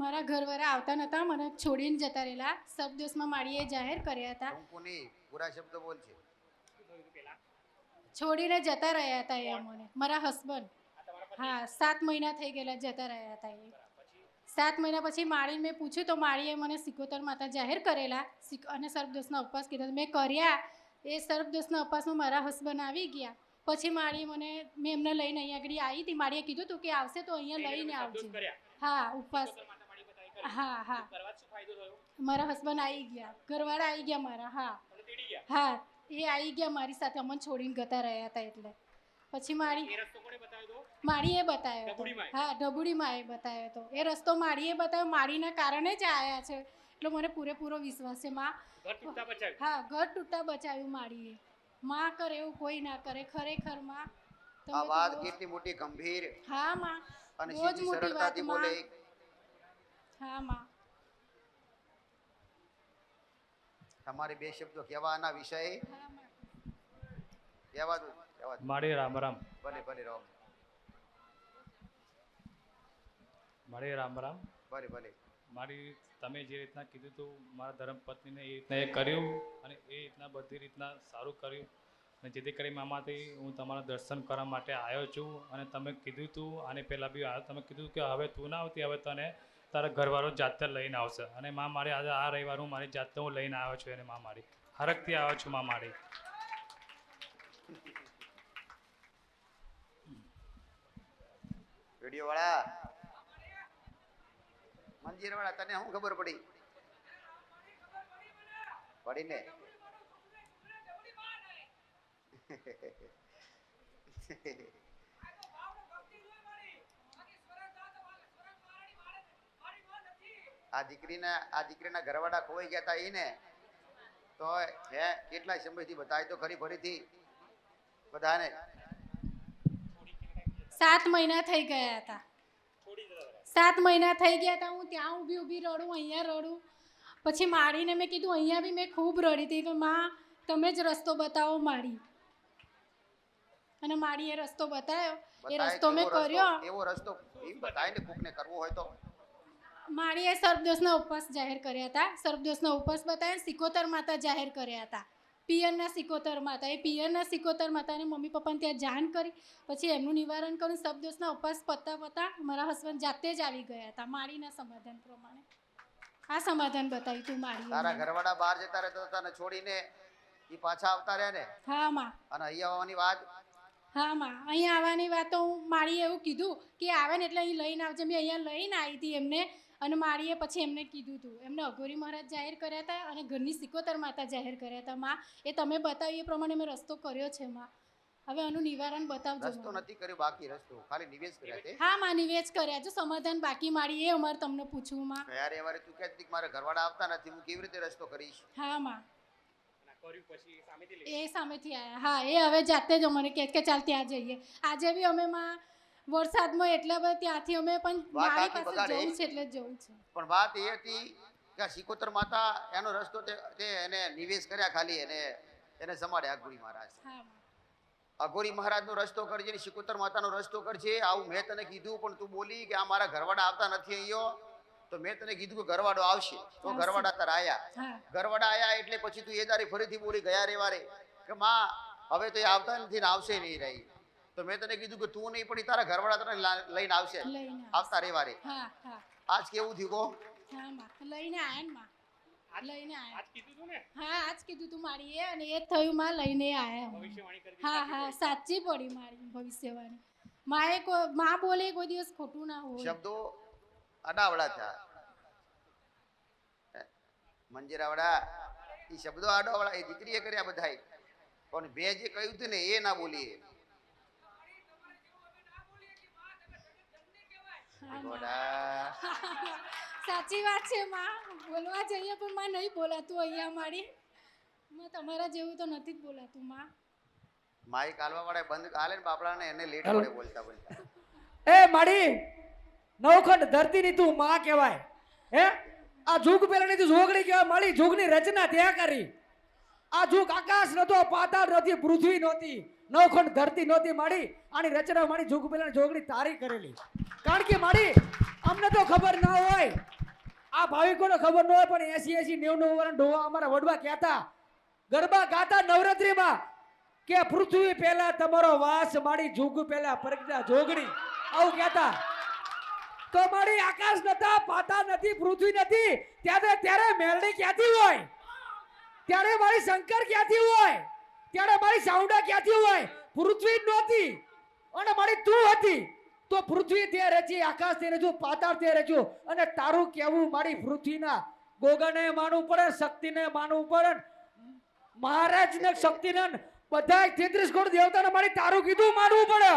મારા ઘરવાળા આવતા નતા મને છોડીને જતા રહેલા. શબ્દોસમાં માળીએ જાહેર કર્યા હતા. પૂરા શબ્દ બોલ છે. છોડીને જતા રહ્યા હતા એ અમને. મારા હસબન્ડ હા સાત મહિના થઈ ગયેલા જતા રહ્યા હતા એ. સાત મહિના પછી માળીને મેં પૂછ્યું તો માળીએ મને સિકોતર માતા જાહેર કરેલા. અને સર્પદોષના ઉપવાસ કીધા મેં કર્યા. એ સર્પદોષના ઉપવાસમાં મારા હસબન્ડ આવી ગયા. પછી માળીએ મને મેં એમને લઈને અહીંયા આગળ આવી હતી. માળીએ કીધું હતું કે આવશે તો અહીંયા લઈને આવજો. હા ઉપવાસ. હા હા. મારા હસબન્ડ આવી ગયા. ઘરવાળા આવી ગયા મારા હા. હા એ આવી ગયા મારી સાથે અમને છોડીને ગતા રહ્યા હતા એટલે. પછી મારી માળીએ બતાવ્યો હતો. હા ઢબુડીમાં એ બતાવ્યો હતો. એ રસ્તો માળીએ બતાવ્યો. માળીના કારણે જ આવ્યા છે. એટલે મને પૂરેપૂરો વિશ્વાસ છે. માં હા ઘર તૂટતા બચાવ્યું માળીએ માં કરે એવું કોઈ ના કરે. ખરેખરમાં આ તો વાત કેટલી મોટી ગંભીર. હા માં. અને બહુ જ સીધી મોટી વાત સરળતાથી બોલે હા માં. તમારે બે શબ્દો કહેવાના વિષય. કહેવા દો કહેવા દો. મારે રામ રામ. ભલે ભલે રામ. મારે રામ રામ. ભલે ભલે. મારી તમે જે રીતના કીધું હતું મારા ધર્મપત્નીને એ રીતના એ કર્યું અને એ રીતના બધી રીતના સારું કર્યું. અને જેથી કરી મામાથી હું તમારા દર્શન કરવા માટે આવ્યો છું. અને તમે કીધું હતું અને પહેલાં બી આવ્યો તમે કીધું કે હવે તું ના આવતી હવે તને તારા ઘરવાળો જાતે લઈને આવશે. અને માં મારી આજે આ રવિવાર હું મારી જાતે હું લઈને આવ્યો છું એને માં મારી. હરકથી આવ્યો છું માં મારી. વીડિયો વાળા મંદિર વાળા તને શું ખબર પડી? પડી ને આ દીકરીના આ દીકરીના ઘરવાળા ખોવાઈ ગયા હતા એને તો હે કેટલા સમયથી બતાય તો ખરી ફરીથી બધાને. સાત મહિના થઈ ગયા હતા સાત મહિના થઈ ગયા હતા હું ત્યાં ઊભી ઊભી રડું અહીંયા રડું. પછી મારીને મેં કીધું અહીંયા બી મેં ખૂબ રડી હતી કે માં તમે જ રસ્તો બતાવો મારી. અને માળીએ રસ્તો બતાવ્યો એ રસ્તો મેં કર્યો. એવો રસ્તો એમ બતાય ને કોકને કરવો હોય તો. માળીએ સર્પદોષના ઉપવાસ જાહેર કર્યા હતા. સર્પદોષના ઉપવાસ બતાવ્યા સિકોતર માતા જાહેર કર્યા હતા. પિયરના સિકોતર માતા. એ પિયરના સિકોતર માતાને મમ્મી પપ્પાને ત્યાં જાણ કરી. પછી એમનું નિવારણ કર્યું સર્પદોષના ઉપવાસ પતા પતા મારા હસબન્ડ જાતે જ આવી ગયા હતા. માળીના સમાધાન પ્રમાણે. આ સમાધાન બતાવ્યું તું તારા માળી ઘરવાળા બહાર જતા રહેતા હતા ને છોડીને એ પાછા આવતા રહ્યા ને? હા માં. અને અહીંયા આવવાની વાત? હા માં. અહીંયા આવવાની વાતો હું માળીએ એવું કીધું કે આવે ને એટલે અહીં લઈને આવજે. મેં અહીંયા લઈને આવી હતી એમને. અને માળીએ પછી એમને કીધું હતું એમને અઘોરી મહારાજ જાહેર કર્યા હતા અને ઘરની સિકોતર માતા જાહેર કર્યા હતા. માં એ તમે બતાવ્યું એ પ્રમાણે મેં રસ્તો કર્યો છે માં. હવે આનું નિવારણ બતાવજો રસ્તો નથી કર્યો બાકી રસ્તો. ખાલી નિવેશ કર્યા છે હા માં નિવેશ કર્યા. જો સમાધાન બાકી માળી એ અમારે તમને પૂછવું માં. યાર એ વારે તું કહેતી હતી કે મારા ઘરવાળા આવતા નથી. હું કેવી રીતે રસ્તો કરીશ? હા માં. એ સામેથી આવ્યા હા એ હવે જાતે જ અમને કહે કે ચાલ ત્યાં જઈએ. આજે બી અમે માં વરસાદમાં એટલે ત્યાંથી અમે પણ મારી પાસે જવું છે એટલે જવું છે. પણ વાત એ હતી કે સિકોતર માતા એનો રસ્તો તે એને નિવેશ કર્યા ખાલી એને એને સમાડે અઘોરી મહારાજ. અઘોરી મહારાજનો રસ્તો કરજે ને સિકોતર માતાનો રસ્તો કરજે આવું મેં તને કીધું પણ તું બોલી કે આ મારા ઘરવાળા આવતા નથી અહીંયો. તો મેં તને કીધું કે ઘરવાડો આવશે. તો ઘરવાડા તાર આયા. ઘરવાડા આયા એટલે પછી તું એ દારી ફરીથી બોલી ગયા રેવારે કે માં હવે તો એ આવતા નથી ને આવશે નહીં રહી. તો મેં તને કીધું કે તું નહીં પડી તારા ઘરવાળા તને લઈને આવશે. આવતા હા આજ કેવું થયું કહો? લઈને આયા ને માં. લઈને આયા. હા આજ કીધું તું મારી એ અને એ થયું માં લઈને આયા હા હા સાચી પડી મારી ભવિષ્યવાણી. માએ કોઈ માં બોલે કોઈ દિવસ ખોટું ના હોય. શબ્દો અડાવડા થયા? મંજીરાવડા એ શબ્દો આડાવડા એ દીકરીએ કર્યા બધાય પણ બે જે કહ્યું હતું ને એ ના બોલીએ હા, માં. ગોડા. સાચી વાત છે માં. બોલવા જઈએ પણ માં નહીં બોલાતું અહીંયા મારી. માં તમારા જેવું તો નથી જ બોલાતું માં. માઈક હાલવા વાળા બંધ હાલે ને બાપડાને એને લેટ વડે પડે બોલતા બોલતા. એ માડી નવખંડ ધરતીની તું માં કહેવાય. હે? આ જુગ પેલાની તું જોગણી કહેવાય. માળી જુગની રચના ત્યાં કરી. આ જુગ આકાશ નતો પાતાળ નથી પૃથ્વી નહોતી. નવખંડ ધરતી નહોતી માડી, આની રચના માડી જોગ પેલા જોગણી તારી કરેલી. કારણ કે માડી અમને તો ખબર ના હોય. આ ભાવિકોને ખબર ન હોય, પણ એસી એસી નેવ નેવું વર્ષ ડોહા અમારા વડવા કહેતા, ગરબા ગાતા નવરાત્રીમાં કે પૃથ્વી પહેલા તમારો વાસ માડી જોગ પહેલા પ્રજ્ઞા જોગણી. આવું કહેતા. તો મારી આકાશ નતા પાતા નથી, પૃથ્વી નથી, ત્યારે ત્યારે મેળણી ક્યાંથી હોય? ત્યારે મારી શંકર ક્યાંથી હોય? ત્યારે મારી સાઉન્ડા ક્યાંથી હોય? પૃથ્વી નહોતી. અને મારી તું હતી. તો પૃથ્વી તે રચી આકાશ તે રચ્યું પાતાળ તે રચ્યું અને તારું કેવું મારી પૃથ્વીના ગોગને માનવું પડે, શક્તિને માનવું પડે. મહારાજને શક્તિને બધા તેત્રીસ કરોડ દેવતાને મારી તારું કીધું માનવું પડે.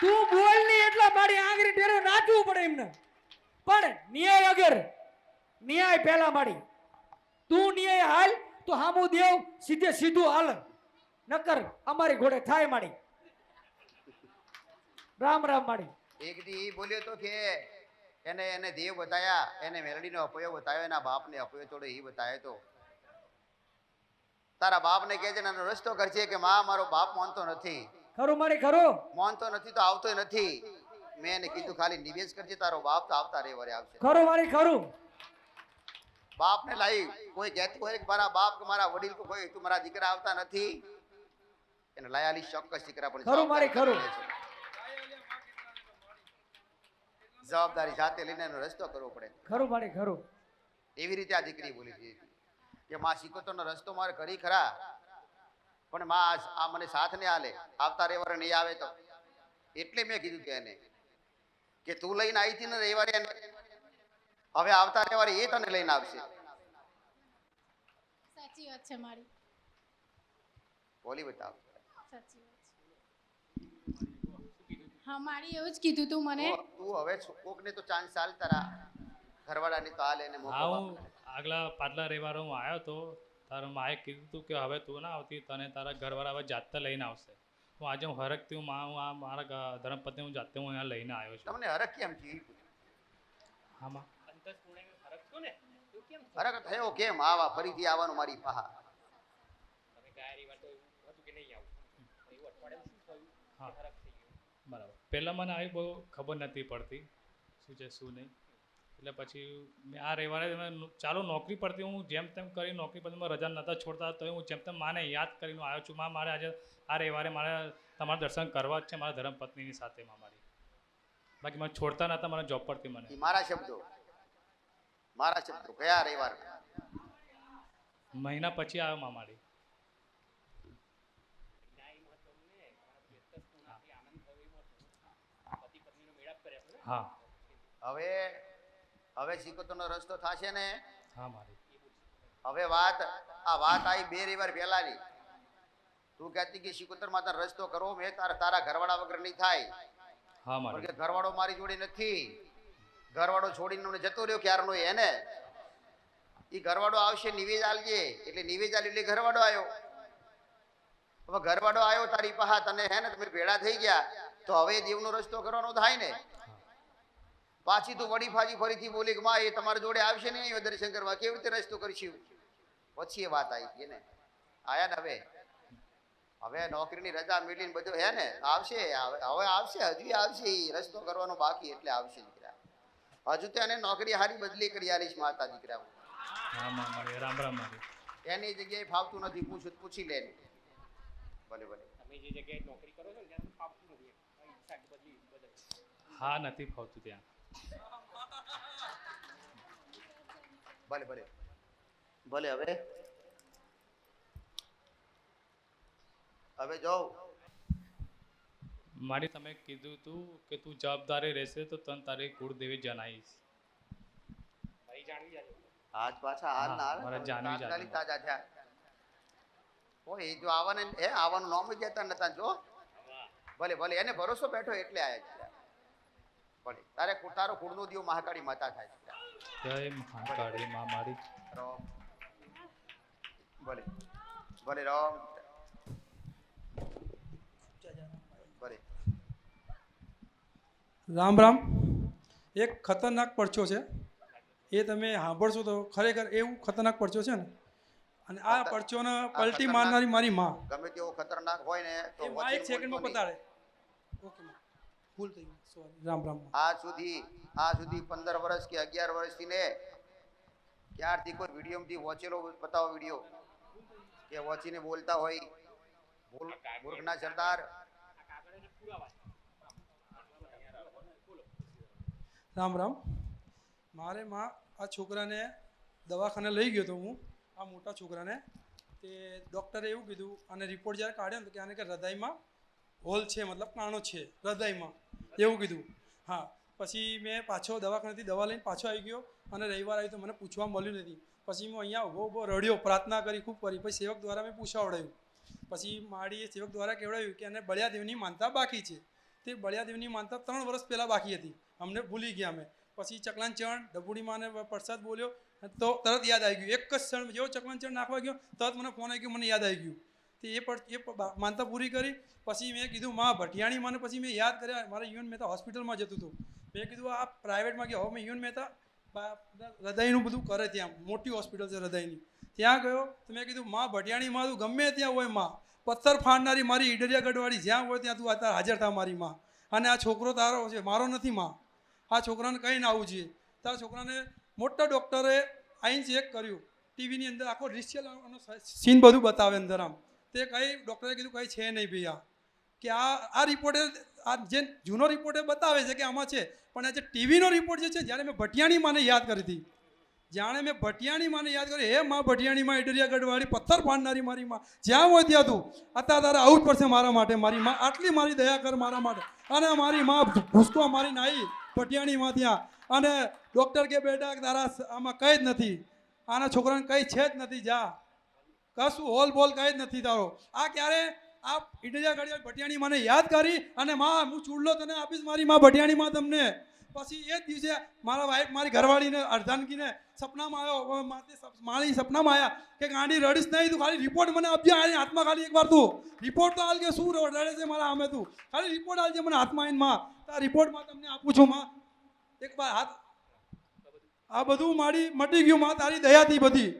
તું બોલ નહીં એટલે મારી આંગળી ટેરો નાચવું પડે એમને. પણ ન્યાય અગર ન્યાય પહેલા મારી. તું ન્યાય હાલ તો હામુ દેવ સીધે સીધું હાલ. નકર અમારી ઘોડે થાય માડી રામ રામ માડી એક દી બોલ્યો તો કે એને એને દેવ બતાયા એને મેલડીનો અપયો બતાવ્યો એના બાપને અપયો થોડો એ બતાવ્યો તો. તારા બાપને કહે છે ને એનો રસ્તો કરજે કે માં મારો બાપ માનતો નથી. ખરું મારી ખરું. માનતો નથી તો આવતો નથી. મેં એને કીધું ખાલી નિવેશ કરજે તારો બાપ તો આવતા રે વરે આવશે. ખરું મારી ખરું. બાપને લાવી કોઈ કહેતું હોય કે મારા બાપ કે મારા વડીલ કે કોઈ તું મારા દીકરા આવતા નથી. એને લાયાલી ચોક્કસ દીકરા પણ ખરું મારી, ખરું. જવાબદારી જાતે લઈને એનો રસ્તો કરવો પડે. ખરું મારી ખરું. એવી રીતે આ દીકરી બોલી હતી કે માં સિકોતરનો રસ્તો મારે કરી ખરા. પણ માં આ- મને સાથ ને આલે. આવતા રેવારે નહીં આવે તો. એટલે મેં કીધું કે એને કે તું લઈને આવી હતી ને રવિવારે હવે આવતા રવિવારે એ તને લઈને આવશે. સાચી વાત છે મારી. બોલી બતાવ. સાચી વાત હા મારી એવું જ કીધું તું મને. તું હવે કોકને તો ચાન્સ આલ તારા ઘરવાળાને તો આલે ને મોકો હું આગલા પાટલા રવિવારે હું આવ્યો તો તારા માએ કીધું તું કે હવે તું ના આવતી તને તારા ઘરવાળા હવે જાતે લઈને આવશે. હું આજે હું હરખથી હું મા હું આ મારા ધર્મપતિ હું જાતે હું અહીંયા લઈને આવ્યો છું. તમને હરખ કેમ છે? હા હરખ થયો કેમ? આવા ફરીથી આવવાનું મારી પાહા. હા. બરાબર. પહેલાં મને આવી બહુ ખબર નથી પડતી શું છે શું નહીં. એટલે પછી મેં આ રવિવારે ચાલો નોકરી પરથી હું જેમ તેમ કરી નોકરી પરથી મેં રજા નહોતા છોડતા તો હું જેમ તેમ માને યાદ કરીને આવ્યો છું. માં મારે આજે આ રવિવારે મારે તમારા દર્શન કરવા જ છે મારા ધર્મપત્નીની સાથે માં મારી. બાકી મને છોડતા નહોતા મારા જોબ પરથી મને. મારા શબ્દો. મારા શબ્દો કયા રવિવાર. મહિના પછી આવ્યો મામાડી. હા. હવે હવે સિકોતરનો રસ્તો થશે ને? હા મારી. હવે વાત આ વાત આવી બે રવિવાર પહેલાની તું કહેતી કે સિકોતર માતા રસ્તો કરો મેં તારા તારા ઘરવાળા વગર નહીં થાય. હા મારી. કે ઘરવાળો મારી જોડે નથી. ઘરવાળો છોડીને જતો રહ્યો, ક્યારનો એને? એ ઘરવાળો આવશે, નિવેદ આલજે. એટલે નિવેદ આલી એટલે ઘરવાળો આવ્યો હવે ઘરવાળો આવ્યો તારી પાહા તને હે ને તમે ભેળા થઈ ગયા, તો હવે દેવનો રસ્તો કરવાનો થાય ને. પાછી તું વડી ફાજી ફરીથી બોલી કે, માં, એ તમારા જોડે આવશે ને અહીંયા દર્શન કરવા કેવી રીતે રસ્તો કરશું? પછી એ વાત આવી હતી ને આયા ને હવે? હવે નોકરીની રજા મેળવીને બધું હે ને, આવશે, હવે આવશે, હજુ આવશે એ રસ્તો કરવાનો બાકી એટલે આવશે. હજુ તો એને નોકરી હારી બદલી કરી આલીશ માતા દીકરા હા રામ રામ રામ મારી એની જગ્યાએ ફાવતું નથી પૂછું પૂછી લે ભલે ભલે. તમે જે જગ્યાએ નોકરી કરો છો ત્યાં ફાવતું નથી. હા નથી ફાવતું ત્યાં. ભલે ભલે. ભલે હવે? હવે જાઉં મારી તમે કીધું તું કે તું જવાબદારી રહેશે તો તને તારે કુળદેવી જણાવીશ. આજ પાછા હાલ ના. મારા જાનવી તાત્કાલિક તાજા થયા. ઓ એ જો આવવાને એ આવવાનું નોમ જ જતા નતા જો. ભલે ભલે એને ભરોસો બેઠો એટલે આયા છે ભલે તારે તારો કુળનો દીવો મહાકાળી માતા થાય છે. જય મહાકાળી મા મારી. રામ. ભલે ભલે રામ. ભલે. રામ રામ. એક ખતરનાક પરચો છે. એ તમે સાંભળશો તો ખરેખર એવું ખતરનાક પરચો છે ને. અને આ પરચોને પલટી મારનારી મારી માં. ગમે તેવો ખતરનાક હોય ને તો એક સેકન્ડમાં પતાડે. ઓકે ભૂલ થઈ સોરી રામ રામ આ સુધી આ સુધી પંદર વર્ષ કે અગિયાર વર્ષથી ને ક્યારથી કોઈ વિડીયોમાંથી વોચેલો બતાવો વીડિયો? કે વોચીને બોલતા હોય. મૂર્ખ મૂર્ખના સરદાર. રામ રામ. મારે માં આ છોકરાને દવાખાને લઈ ગયો હતો હું, આ મોટા છોકરાને. તે ડૉક્ટરે એવું કીધું, અને રિપોર્ટ જ્યારે કાઢ્યો ને કે આને કે હૃદયમાં હોલ છે, મતલબ કાણો છે, હૃદયમાં. એવું કીધું. હા, પછી મેં પાછો દવાખાનેથી દવા લઈને પાછો આવી ગયો, અને રવિવાર આવી તો મને પૂછવા મળ્યું નથી. પછી હું અહીંયા ઊભો ઊભો રડ્યો, પ્રાર્થના કરી, ખૂબ કરી. પછી સેવક દ્વારા મેં પૂછાવડાયું. પછી માળીએ સેવક દ્વારા કહેવડાવ્યું કે એને બળિયાદેવની માનતા બાકી છે. તે બળિયાદેવની માનતા ત્રણ વર્ષ પહેલાં બાકી હતી. અમને ભૂલી ગયા અમે. પછી ચકલાન ચણ ડબુડી માને પ્રસાદ બોલ્યો, તો તરત યાદ આવી ગયું. એક જ ક્ષણ જેવો ચકલાન ચણ નાખવા ગયો, તરત મને ફોન આવી ગયો, મને યાદ આવી ગયું. તે એ પણ એ માનતા પૂરી કરી. પછી મેં કીધું, માં, ભટિયાણી મને પછી મેં યાદ કર્યા. મારે યુએન મહેતા હોસ્પિટલમાં જતું હતું. મેં કીધું, આ પ્રાઇવેટમાં ગયો હવે મેં મહેતા. હૃદયનું બધું કરે ત્યાં. મોટી હોસ્પિટલ છે હૃદયની. ત્યાં ગયો, તો મેં કીધું, માં, ભટિયાણી માં તું ગમે ત્યાં હોય, માં. પથ્થર ફાડનારી મારી ઈડરિયા ગઢવાડી જ્યાં હોય, ત્યાં તું અત્યારે હાજર થા મારી, માં. અને આ છોકરો તારો છે, મારો નથી, માં. આ છોકરાને કંઈ ના આવવું જોઈએ. તારા છોકરાને મોટા ડૉક્ટરે આઈને ચેક કર્યું. ટીવીની અંદર આખો રિશિયલ સીન બધું બતાવે અંદર આમ. તે કંઈ ડૉક્ટરે કીધું કંઈ છે નહીં ભૈયા કે આ આ રિપોર્ટે, આ જે જૂનો રિપોર્ટે બતાવે છે કે આમાં છે, પણ આ જે ટીવીનો રિપોર્ટ જે છે જ્યારે મેં ભટિયાણી માને યાદ કરી હતી. જાણે મેં ભટિયાણી માને યાદ કરી. હે માં ભટિયાણી માં ઇડરિયા ગઢવાળી પથ્થર પાડનારી મારી માં. જ્યાં હોય ત્યાં તું. અત્યારે તારે આવું જ પડશે મારા માટે. મારી માં આટલી મારી દયા કર મારા માટે. અને મારી માં ભૂસકો મારી નાઈ. ભટિયાણી માં ત્યાં અને ડૉક્ટર કે બેટા તારા આમાં કંઈ જ નથી. આના છોકરાને કંઈ છે જ નથી, જા. કશું હોલ બોલ કંઈ જ નથી તારો. આ ક્યારે? આ ઈડરિયા ઘડિયાળ ભટિયાણી મને યાદ કરી અને માં, હું ચૂડલો તને આપીશ મારી માં ભટિયાણી માં તમને. પછી એ જ દિવસે મારા વાઈફ મારી ઘરવાળીને અર્ધાનગીને સપનામાં આવ્યો માતે માણી સપનામાં આવ્યા કે ગાંડી રડીશ નહીં તું, ખાલી રિપોર્ટ મને આપજે, આની હાથમાં ખાલી એકવાર તું. રિપોર્ટ તો હાલ કે શું રડે છે મારા સામે તું. ખાલી રિપોર્ટ હાલજે મને હાથમાં આવીને માં. તારા રિપોર્ટમાં તમને આપું છું માં. એક વાર હાથ આ બધું મારી મટી ગયું માં, તારી દયાથી બધી.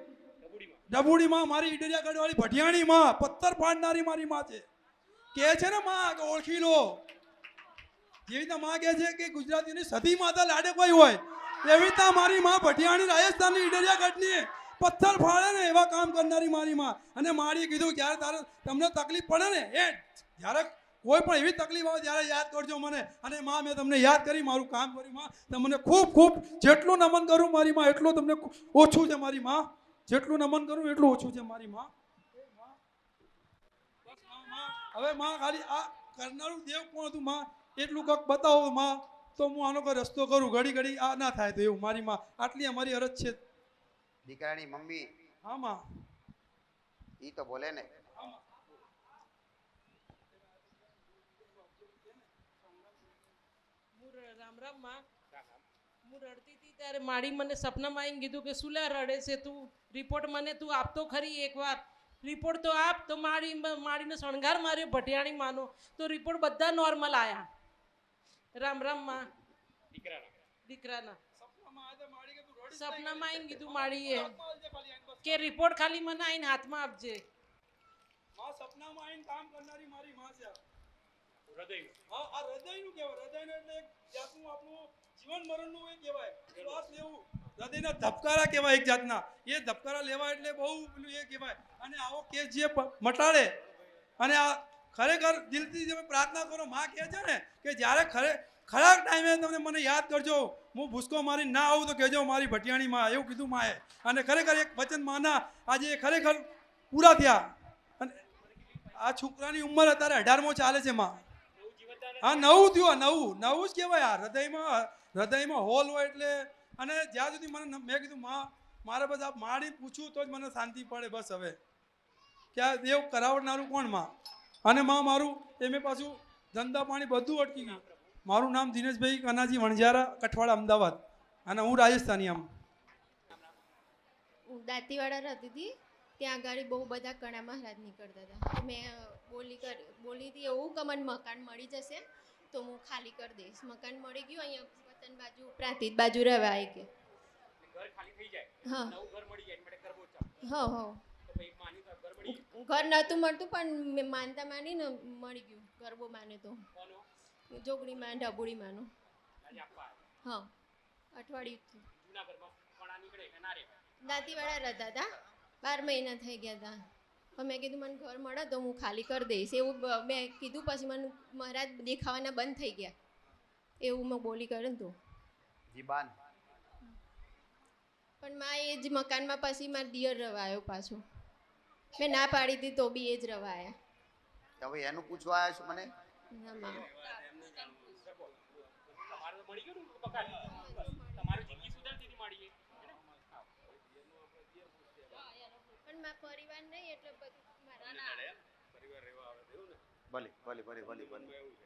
ડબુડી માં મારી ઈડરિયા ગઢવાળી ભટિયાણી માં, પથ્થર ફાડનારી મારી માં છે. કે છે ને માં કે ઓળખી લો. જેવી રીતે માં કહે છે કે ગુજરાતીની સતી માતા લાડે કોઈ હોય. એવી મારી માં ભટિયાણી રાજસ્થાનની ઈડરિયા ઘટની પથ્થર ફાડે ને એવા કામ કરનારી મારી માં. અને મારીએ કીધું ક્યારે તારે તમને તકલીફ પડે ને એ જ્યારે કોઈ પણ એવી તકલીફ આવે ત્યારે યાદ કરજો મને. અને માં મેં તમને યાદ કરી મારું કામ કર્યું માં. તમને ખૂબ ખૂબ જેટલું નમન કરું મારી માં એટલું તમને ઓછું છે મારી માં. જેટલું નમન કરું એટલું ઓછું છે મારી માં, હવે માં ખાલી આ કરનારું દેવ કોણ હતું માં? એટલું કંઈક બતાવો માં. તો હું આનો કોઈ રસ્તો કરું? ઘડી ઘડી આ ના થાય તો એવું. મારી માં આટલી અમારી અરજ છે. દીકરાની મમ્મી. હા માં. ઈ તો બોલે ને. હું રામ રામમાં. હું રડતી હતી ત્યારે માડી મને સપનામાં આવીને કીધું કે શું લે રડે છે તું? રિપોર્ટ મને તું આપતો ખરી એકવાર. રિપોર્ટ તો આપ તો મારી માડીને શણગાર માર્યો ભટિયાણી માનો. તો રિપોર્ટ બધા નોર્મલ આયા. રામ રામમાં. દીકરાના. સપનામાં આવીને કીધું માળીએ કે રિપોર્ટ ખાલી મને આઈને હાથમાં આપજે. માં સપનામાં આવીને કામ કરનારી મારી માં છે. હા આ હૃદયનું કહેવાય. હૃદયનું એટલે એક જાતનું આપણું જીવન મરણનું એ કહેવાય. શ્વાસ લેવું. હૃદયના ધબકારા કહેવાય એક જાતના. એ ધબકારા લેવા એટલે બહુ પેલું એ કહેવાય. અને આવો કેસ જે મટાડે. અને આ ખરેખર દિલથી તમે પ્રાર્થના કરો, માં કહે છે ને કે જ્યારે ખરે ખરાબ ટાઈમે તમે મને યાદ કરજો, હું ભૂસકો મારી ના આવું તો કહેજો મારી ભટિયાણી માં, એવું કીધું માએ. અને ખરેખર એક વચન માના, આજે ખરેખર પૂરા થયા. અને આ છોકરાની ઉંમર અત્યારે અઢારમો ચાલે છે માં. હા, નવું થયું નવું. નવું જ કહેવાય આ હૃદયમાં હૃદયમાં હોલ હોય એટલે. અને જ્યાં સુધી મને મેં કીધું, માં, મારે બસ આ માડી પૂછું તો જ મને શાંતિ પડે બસ હવે. કે આ દેવ કરાવનારું કોણમાં? અને માં મારું એમે પાછું ધંધા પાણી બધું અટકી ગયું. મારું નામ દિનેશભાઈ કનાજી વણઝારા કઠવાડા અમદાવાદ. અને હું રાજસ્થાની આમ. હું દાંતીવાડા રહેતી હતી. ત્યાં આગળ બહુ બધા કણા મહારાજ નીકળતા હતા. મેં બોલી કર બોલી હતી એવું કે મને મકાન મળી જશે તો હું ખાલી કરી દઈશ. મકાન મળી ગયું અહીંયા વતન બાજુ પ્રાંતિત બાજુ રહેવા આવી ગયો હા. હા હા. ઘર નહોતું મળતું પણ મેં માનતા માનીને મળી ગયું. ગરબો માને તો. જોગણીમાં ઢબુડીમાંનું હા અઠવાડિયું દાંતીવાળા રહેતા હતા. બાર મહિના થઈ ગયા હતા. પણ મેં કીધું મને ઘર મળે તો હું ખાલી કરી દઈશ. એવું મેં કીધું પછી મને મારા દેખાવાના બંધ થઈ ગયા. એવું મેં બોલી કરે ને તો. પણ માં એ જ મકાનમાં પછી મારા દિયર રવાયો પાછો. મેં ના પાડી હતી તો બી એ જ રવાયા. હવે એનું પૂછવા આવ્યા છો મને? ના માં પણ મારા પરિવાર નહીં એટલે ભલે ભલે ભલે ભલે ભલે.